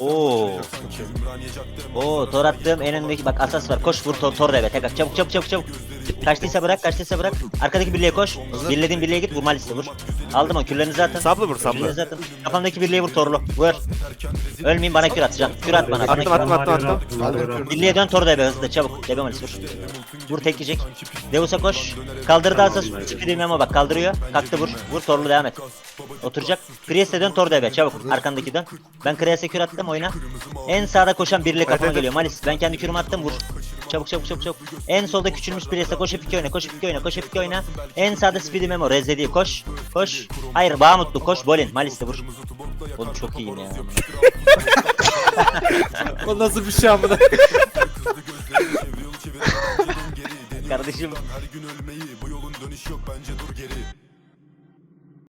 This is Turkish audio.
Oo. Oo tor attım en öndeki bak asas var koş vur tor, tor deve tekrar çabuk çabuk çabuk çabuk. Kaçtıysa bırak kaçtıysa bırak. Arkadaki birliğe koş. Birlediğin birliğe git vur maliste vur. Aldım o küllerini zaten. Sablı vur sablı. Küllerini zaten. Kafamdaki birliğe vur torlu. Vur. Ölmeyeyim bana kür atacağım. Kür at bana. Attım attım attım attım. Birliğe dön tor deve hızlı çabuk. Deve malisi vur. Vur tek yiyecek. Deus'a koş. Kaldırdı asas. Speedy memo bak kaldırıyor. Kalktı vur. Vur torlu devam et. Oturacak. Kriyes'e dön tor deve çabuk. Arkandaki dön. Ben Kriyes'e kür attım oyna. En sağda koşan birliğe kafama geliyor. Malis ben kendi kürümü attım vur. Çabuk çabuk çabuk çabuk. En solda küçülmüş Priest'e koş F2 oyna koş F2 oyna koş F2 oyna. En sağda Speedy Memo Rezedi'yi koş. Koş. Hayır Bahamutlu koş Bolin Malis'te vur. Oğlum çok iyiyim ya. O nasıl bir şey amına? Kardeşim Her gün ölmeyi bu yolun dönüş yok bence dur geri